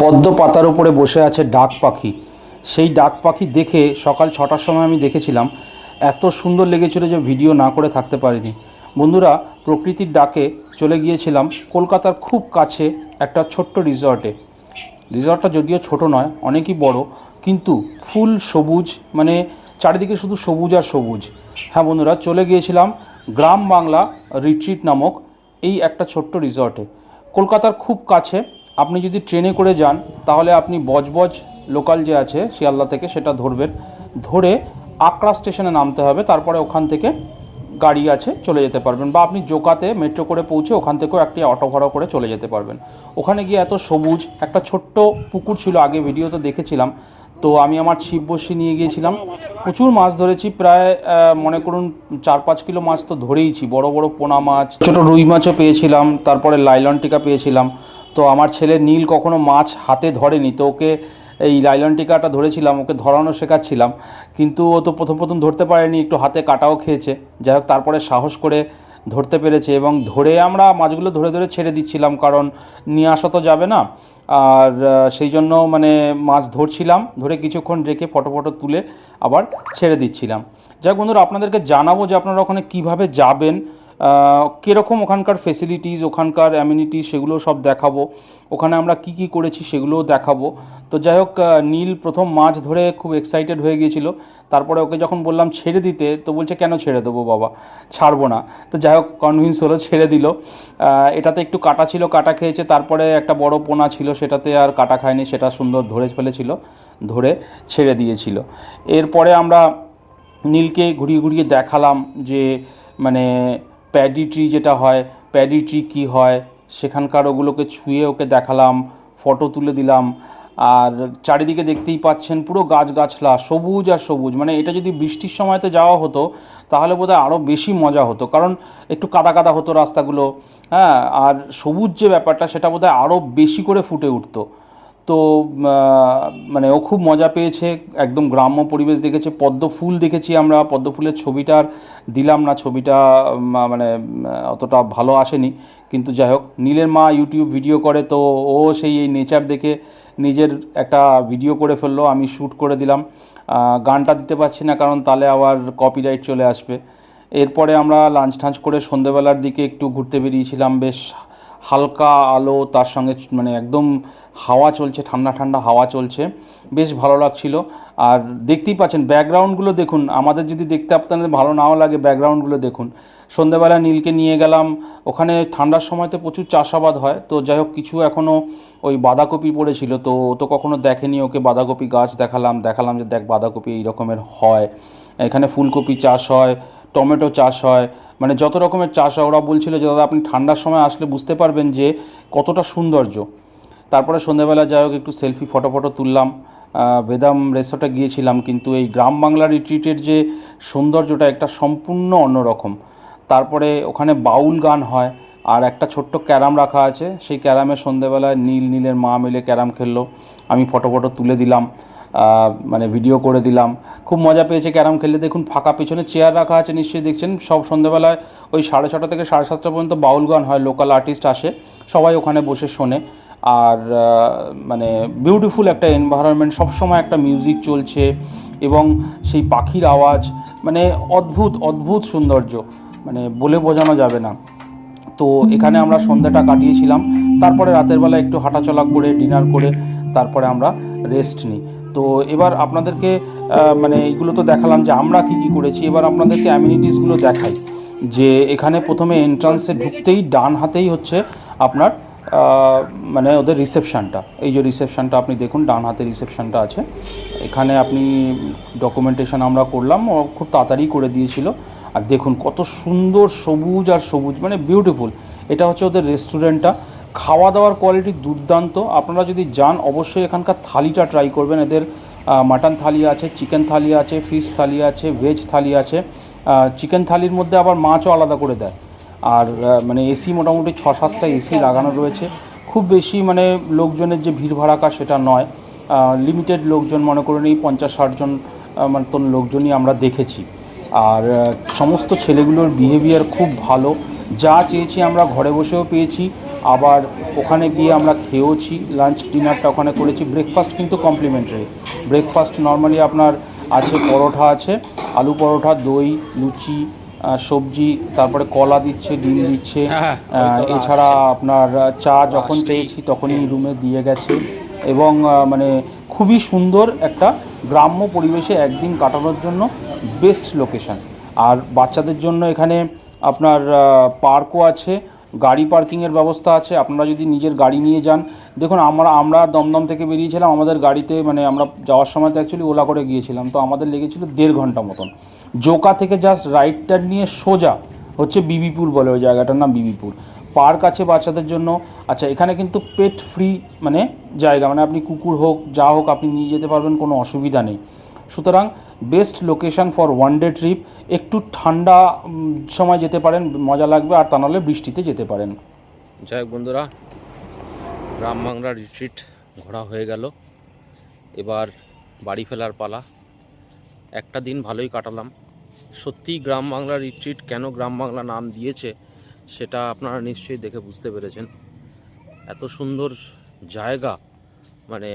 পদ্ম পাতার উপরে বসে আছে ডাক পাখি। সেই ডাক পাখি দেখে সকাল ছটার সময় আমি দেখেছিলাম, এত সুন্দর লেগেছিল যে ভিডিও না করে থাকতে পারিনি। বন্ধুরা, প্রকৃতির ডাকে চলে গিয়েছিলাম কলকাতার খুব কাছে একটা ছোট্ট রিসর্টে। রিসর্টটা যদিও ছোট নয়, অনেকই বড়, কিন্তু ফুল সবুজ মানে চারিদিকে শুধু সবুজ আর সবুজ। হ্যাঁ বন্ধুরা, চলে গিয়েছিলাম গ্রাম বাংলা রিট্রিট নামক এই একটা ছোট্ট রিসর্টে। কলকাতার খুব কাছে আপনি যদি ট্রেনে করে যান, তাহলে আপনি বজবজ লোকাল যে আছে, শিয়ালদা থেকে সেটা ধরবেন। ধরে আকরা স্টেশনে নামতে হবে, তারপরে ওখান থেকে গাড়ি আছে, চলে যেতে পারবেন। বা আপনি জোকাতে মেট্রো করে পৌঁছে ওখান থেকেও একটি অটো ভাড়া করে চলে যেতে পারবেন। ওখানে গিয়ে এত সবুজ, একটা ছোট্ট পুকুর ছিল, আগে ভিডিওতে দেখেছিলাম। তো আমি আমার ছিপ বসি নিয়ে গিয়েছিলাম। প্রচুর মাছ ধরেছি, প্রায় মনে করুন চার পাঁচ কিলো মাছ তো ধরেইছি। বড় বড় পোনা মাছ, ছোটো রুই মাছও পেয়েছিলাম, তারপরে লাইলন টিকা পেয়েছিলাম। তো আমার ছেলে নীল কখনো মাছ হাতে ধরেনি, তো ওকে এই লাইলন টিকাটা ধরেছিলাম, ওকে ধরানো শেখাচ্ছিলাম, কিন্তু ও তো প্রথম প্রথম ধরতে পারেনি, একটু হাতে কাটাও খেয়েছে। যাই হোক, তারপরে সাহস করে ধরতে পেরেছে এবং ধরে আমরা মাছগুলো ধরে ধরে ছেড়ে দিচ্ছিলাম, কারণ নিয়ে আসা তো যাবে না। আর সেই জন্য মানে মাছ ধরছিলাম, ধরে কিছুক্ষণ রেখে ফটো ফটো তুলে আবার ছেড়ে দিচ্ছিলাম। যাই বন্ধুরা, আপনাদেরকে জানাব যে আপনারা ওখানে কীভাবে যাবেন। কীরকম ওখানকার ফেসিলিটিস ওখানকার অ্যামিনিটিস সেগুলো সব দেখাবো। ওখানে আমরা কি কি করেছি সেগুলোও দেখাবো। তো যাই হোক নীল প্রথম মাছ ধরে খুব এক্সাইটেড হয়ে গিয়েছিল। তারপরে ওকে যখন বললাম ছেড়ে দিতে, তো বলছে, কেন ছেড়ে দেবো বাবা? ছাড়বো না। তো যাই হোক কনভিন্স হলো, ছেড়ে দিল। এটাতে একটু কাটা ছিল, কাটা খেয়েছে। তারপরে একটা বড় পোনা ছিল, সেটাতে আর কাটা খায়নি, সেটা সুন্দর ধরে ফেলেছিল, ধরে ছেড়ে দিয়েছিল। এরপরে আমরা নীলকে ঘুরিয়ে ঘুরিয়ে দেখালাম যে মানে প্যাডি ট্রি যেটা হয় প্যাডি ট্রি কী হয়, সেখানকার ওগুলোকে ছুঁয়ে ওকে দেখালাম ফটো তুলে দিলাম, আর চারিদিকে দেখতেই পাচ্ছেন পুরো গাছগাছলা, সবুজ আর সবুজ। মানে এটা যদি বৃষ্টির সময়তে যাওয়া হতো, তাহলে বোধহয় আরও বেশি মজা হতো, কারণ একটু কাদা কাদা হতো রাস্তাগুলো হ্যাঁ আর সবুজ যে ব্যাপারটা, সেটা বোধহয় আরও বেশি করে ফুটে উঠতো। তো মানে ও খুব মজা পেয়েছে, একদম গ্রাম্য পরিবেশ দেখেছে, পদ্ম ফুল দেখেছি আমরা, পদ্ম ফুলের ছবিটা আর দিলাম না, ছবিটা মানে অতটা ভালো আসেনি, কিন্তু যাই হোক, নীলের মা ইউটিউব ভিডিও করে, তো ও সেই এই নেচার দেখে নিজের একটা ভিডিও করে ফেলল, আমি শ্যুট করে দিলাম গানটা দিতে পারছি না, কারণ তাহলে আবার কপিরাইট চলে আসবে, এরপরে আমরা লাঞ্চ ঠাঞ্চ করে সন্ধেবেলার দিকে একটু ঘুরতে বেরিয়েছিলাম, বেশ হালকা আলো, তার সঙ্গে মানে একদম হাওয়া চলছে, ঠান্ডা ঠান্ডা হাওয়া চলছে। বেশ ভালো লাগছিল। আর দেখতেই পাচ্ছেন, ব্যাকগ্রাউন্ডগুলো দেখুন, আমাদের যদি দেখতে আপনাদের ভালো নাও লাগে, ব্যাকগ্রাউন্ডগুলো দেখুন। সন্ধ্যেবেলা নীলকে নিয়ে গেলাম, ওখানে ঠান্ডার সময় তো প্রচুর চাষাবাদ হয়। তো যাই হোক, কিছু এখনও ওই বাঁধাকপি পড়েছিল, তো ও তো কখনো দেখেনি, ওকে বাঁধাকপি গাছ দেখালাম দেখালাম যে দেখ বাঁধাকপি এই রকমের হয়। এখানে ফুলকপি চাষ হয়, টমেটো চাষ হয় মানে যত রকমের চাষ ওরা বলছিল যে, দাদা, আপনি ঠান্ডার সময় আসলে বুঝতে পারবেন যে কতটা সৌন্দর্য। তারপরে সন্ধ্যেবেলা যাই হোক, একটু সেলফি ফটো ফটো তুললাম। বেদাম রেসর্টে গিয়েছিলাম, কিন্তু এই গ্রাম বাংলা রিট্রিটের যে সৌন্দর্যটা একটা সম্পূর্ণ অন্যরকম তারপরে ওখানে বাউল গান হয়, আর একটা ছোট্ট ক্যারাম রাখা আছে। সেই ক্যারামে সন্ধ্যেবেলায় নীল, নীলের মা মিলে ক্যারাম খেললো। আমি ফটো ফটো তুলে দিলাম। মানে ভিডিও করে দিলাম। খুব মজা পেয়েছে ক্যারাম খেলতে দেখুন, ফাঁকা পেছনে চেয়ার রাখা আছে, নিশ্চয়ই দেখছেন। সব সন্ধ্যেবেলায় ওই সাড়ে ছটা থেকে সাড়ে সাতটা পর্যন্ত বাউল গান হয় লোকাল আর্টিস্ট আসে। সবাই ওখানে বসে শোনে। আর মানে বিউটিফুল একটা এনভায়রনমেন্ট সবসময় একটা মিউজিক চলছে এবং সেই পাখির আওয়াজ মানে অদ্ভুত অদ্ভুত সৌন্দর্য। মানে বলে বোঝানো যাবে না। তো এখানে আমরা সন্ধ্যাটা কাটিয়েছিলাম। তারপরে রাতের বেলা একটু হাঁটাচলা করে ডিনার করে, তারপরে আমরা রেস্ট নিই। তো এবার আপনাদেরকে মানে এইগুলো তো দেখালাম যে আমরা কি কি করেছি। এবার আপনাদেরকে অ্যামিনিটিসগুলো দেখাই। যে এখানে প্রথমে এন্ট্রান্সে ঢুকতেই ডান হাতেই হচ্ছে আপনার মানে ওদের রিসেপশানটা এই যে রিসেপশানটা আপনি দেখুন, ডান হাতে রিসেপশানটা আছে। এখানে আপনি ডকুমেন্টেশন আমরা করলাম, ও খুব তাড়াতাড়ি করে দিয়েছিল। আর দেখুন কত সুন্দর সবুজ আর সবুজ মানে বিউটিফুল এটা হচ্ছে ওদের রেস্টুরেন্টটা খাওয়া দাওয়ার কোয়ালিটি দুর্দান্ত। আপনারা যদি যান, অবশ্যই এখানকার থালিটা ট্রাই করবেন। এদের মাটন থালি আছে চিকেন থালি আছে ফিশ থালি আছে ভেজ থালি আছে। চিকেন থালির মধ্যে আবার মাছও আলাদা করে দেয়। আর মানে এসি মোটামুটি ছ সাতটা এসি লাগানো রয়েছে। খুব বেশি মানে লোকজনের যে ভিড় ভাড়াকা সেটা নয়। লিমিটেড লোকজন মনে করুন, এই পঞ্চাশ ষাটজন মতন লোকজনই আমরা দেখেছি। আর সমস্ত ছেলেগুলোর বিহেভিয়ার খুব ভালো। যা চেয়েছি আমরা ঘরে বসেও পেয়েছি। আবার ওখানে গিয়ে আমরা খেয়েওছি লাঞ্চ ডিনারটা ওখানে করেছি। ব্রেকফাস্ট কিন্তু কমপ্লিমেন্টারি ব্রেকফাস্ট নর্মালি আপনার আছে পরোটা আছে আলু পরোটা দই লুচি সবজি তারপরে কলা দিচ্ছে ডিম দিচ্ছে। হ্যাঁ, তো এছাড়া আপনার চা যখন। পেয়েছি তখনই রুমে দিয়ে গেছে। এবং মানে খুবই সুন্দর একটা গ্রাম্য পরিবেশে একদিন কাটানোর জন্য বেস্ট লোকেশন আর বাচ্চাদের জন্য এখানে আপনার পার্কও আছে গাড়ি পার্কিংয়ের ব্যবস্থা আছে, আপনারা যদি নিজের গাড়ি নিয়ে যান। দেখুন, আমরা আমরা দমদম থেকে বেরিয়েছিলাম, আমাদের গাড়িতে মানে আমরা যাওয়ার সময় তো অ্যাকচুয়ালি ওলা করে গিয়েছিলাম, তো আমাদের লেগেছিল দেড় ঘণ্টা মতন। জোকা থেকে জাস্ট রাইট টার্ন নিয়ে সোজা হচ্ছে বিবিপুর বলে ওই জায়গাটার নাম বিবিপুর। পার্ক আছে বাচ্চাদের জন্য। আচ্ছা এখানে কিন্তু পেট ফ্রি মানে জায়গা মানে আপনি কুকুর হোক, যা হোক আপনি নিয়ে যেতে পারবেন, কোনো অসুবিধা নেই। সুতরাং best location for one day trip. একটু ঠান্ডা সময় যেতে পারেন, মজা লাগবে, আর তা নাহলে বৃষ্টিতে যেতে পারেন। যাই হোক বন্ধুরা, গ্রাম বাংলা রিট্রিট ঘোরা হয়ে গেল। এবার বাড়ি ফেলার পালা। একটা দিন ভালোই কাটালাম। সত্যি গ্রাম বাংলা রিট্রিট কেন গ্রাম বাংলা নাম দিয়েছে, সেটা আপনারা নিশ্চয়ই দেখে বুঝতে পেরেছেন। এত সুন্দর জায়গা মানে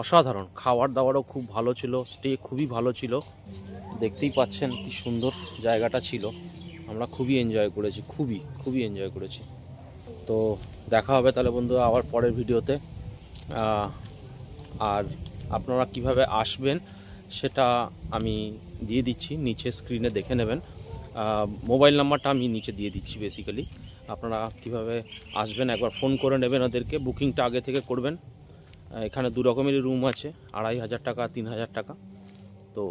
অসাধারণ। খাবার দাবারও খুব ভালো ছিল স্টে খুবই ভালো ছিল। দেখতেই পাচ্ছেন কি সুন্দর জায়গাটা ছিল। আমরা খুবই এনজয় করেছি, খুবই খুবই এনজয় করেছি। তো দেখা হবে তাহলে বন্ধু আবার পরের ভিডিওতে। আর আপনারা কীভাবে আসবেন সেটা আমি দিয়ে দিচ্ছি, নিচে স্ক্রিনে দেখে নেবেন। মোবাইল নাম্বারটা আমি নিচে দিয়ে দিচ্ছি বেসিক্যালি আপনারা কীভাবে আসবেন একবার ফোন করে নেবেন ওদেরকে বুকিংটা আগে থেকে করবেন। এখানে দু রকমেরই রুম আছে, আড়াই হাজার টাকা, তিন হাজার টাকা। তো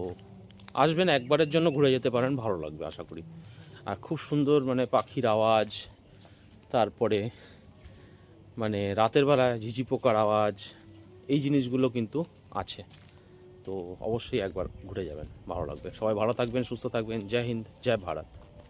আসবেন, একবারের জন্য ঘুরে যেতে পারেন, ভালো লাগবে আশা করি। আর খুব সুন্দর মানে পাখির আওয়াজ, তারপরে মানে রাতের বেলায় ঝিঝি পোকার আওয়াজ, এই জিনিসগুলো কিন্তু আছে। তো অবশ্যই একবার ঘুরে যাবেন, ভালো লাগবে। সবাই ভালো থাকবেন, সুস্থ থাকবেন। জয় হিন্দ, জয় ভারত।